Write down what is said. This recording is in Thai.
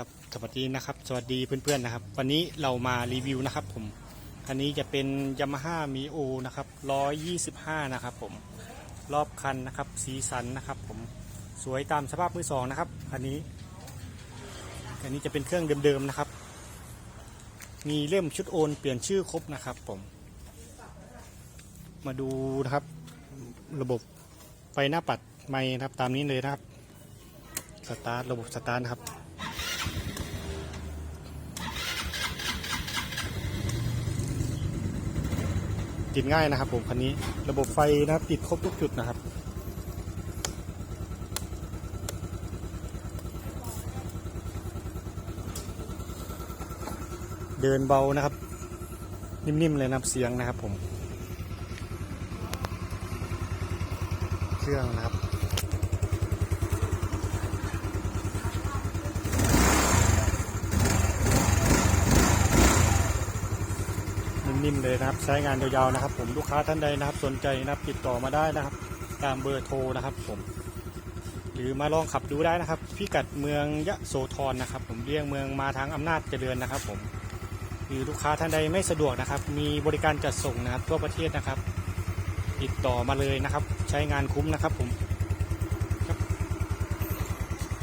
ครับสวัสดีนะครับ สวัสดีเพื่อนๆนะครับ วันนี้เรามารีวิวนะครับผมคันนี้จะเป็น Yamaha m i o นะครับ 125 นะครับผมรอบคันนะครับ สีสันนะครับ ผมสวยตามสภาพมือสองนะครับคันนี้คันนี้จะเป็นเครื่องเดิมๆนะครับ มีเล่มชุดโอนเปลี่ยนชื่อครบนะครับผม มาดูนะครับ ระบบไฟหน้าปัดไม้นะครับตามนี้เลยนะครับ สตาร์ทระบบสตาร์ทนะครับ ติดง่ายนะครับ ผมคันนี้ระบบไฟนะครับติดครบทุกจุดนะครับ เดินเบานะครับ นิ่มๆเลยนะครับเสียงนะครับผม เครื่องนะครับ นิ่มๆเลยนะครับ ใช้งานยาวๆนะครับ ผมลูกค้าท่านใดนะครับ สนใจนะครับติดต่อมาได้นะครับ ตามเบอร์โทรนะครับ ผม หรือมาลองขับดูได้นะครับ พิกัดเมืองยะโสธรนะครับ ผมเรียงเมืองมาทางอำนาจเจริญนะครับ ผมหรือลูกค้าท่านใดไม่สะดวกนะครับ มีบริการจัดส่งนะครับทั่วประเทศนะครับ ติดต่อมาเลยนะครับ ใช้งานคุ้มนะครับผม